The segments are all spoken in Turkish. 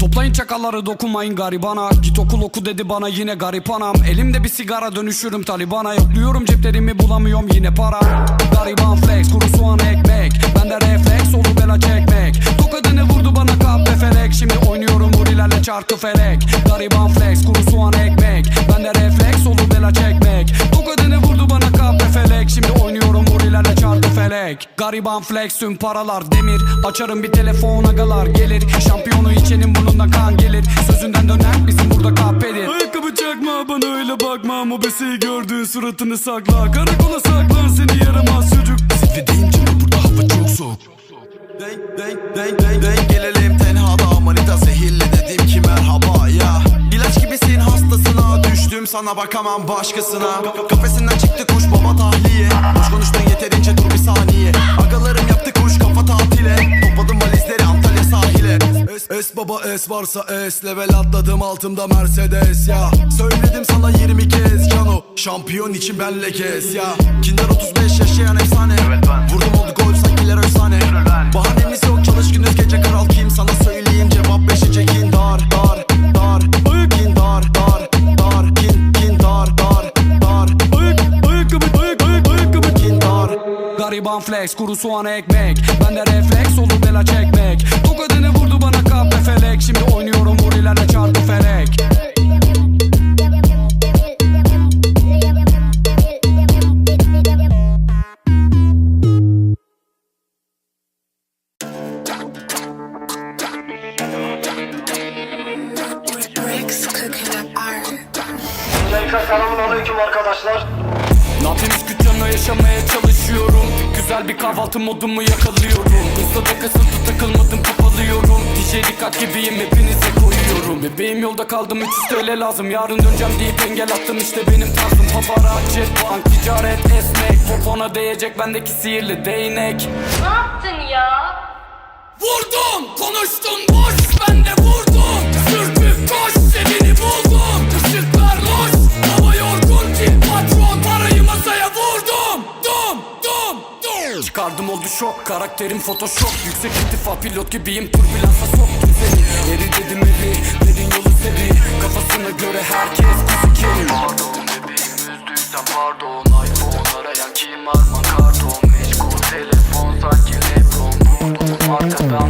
Toplayın çakalları dokunmayın garibana. Git okul oku dedi bana yine garip anam Elimde bir sigara dönüşürüm talibana. Yokluyorum ceplerimi bulamıyorum yine para. Gariban flex kuru soğan ekmek. Bende refleks olur bela çekmek. Tokadını vurdu bana kahpe felek. Şimdi oynuyorum hurilerle çarkı felek. Gariban flex felek Gariban flex tüm paralar demir. Açarım bir telefon agalar gelir. Şampiyonu içenin burnundan kan gelir. Sözünden döner bizim burada kahpedir. Ayakkabı çakma bana öyle bakma. Mobeseyi gördüğün suratını sakla. Karakola saklan seni yaramaz çocuk Zirve deyince de burada hava çok soğuk. Denk denk denk denk denk. Gelelim tenhada. Manita zehirli dedim ki merhaba ya sana bakamam başkasına. Ka- Kafesinden çıktı kuş baba tahliye. Boş konuştun yeterince dur bir saniye. Agalarım yaptı kuş kafa tatile. Topladım valizleri Antalya sahile. Es, es baba es varsa es Level atladım altımda Mercedes ya. Söyledim sana 20 kez Cano. Şampiyon için benle kes ya. Kinder 35 yaşayan efsane. Vurdum oldu gol sankiler efsane flex kuru soğan ekmek. Bende refleks olur bela çekmek. Tokadını vurdu bana kahpe felek. Şimdi oynuyorum hurilerle çarpı felek. Rick's cooking up art. Öncelikle selamun aleyküm arkadaşlar. Ne yapayım? Dükkanla yaşamaya çalışıyorum Güzel bir kahvaltı modumu yakalıyorum. Hızla kasıntı takılmadım kapalıyorum. DJ dikkat gibiyim hepinize koyuyorum. Bebeğim yolda kaldım 300 TL lazım. Yarın döneceğim deyip engel attım işte benim tarzım. Paparazzi, bank, ticaret, esnek. Popona değecek bendeki sihirli değnek. Ne yaptın ya? Vurdum konuştun boş. Ben de vurdum Çıkardım oldu şok. Karakterim photoshop. Yüksek irtifa pilot gibiyim türbülansa soktum seni. Eri dedim eri verin yolu seri Kafasına göre herkes kuzu kerim. Pardon bebeğim üzdüysem pardon. iPhone arayan kim Arman karton Meşgul telefon. Sanki Lebron. Vurdum arkadan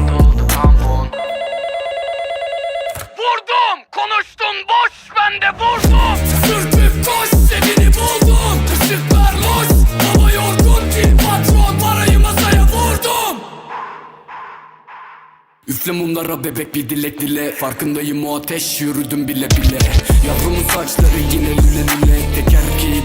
Üfle mumlara bebek bir dilek dile. Farkındayım o ateş yürüdüm bile bile. Yavrumun saçları yine lüle lüle. Tek erkeği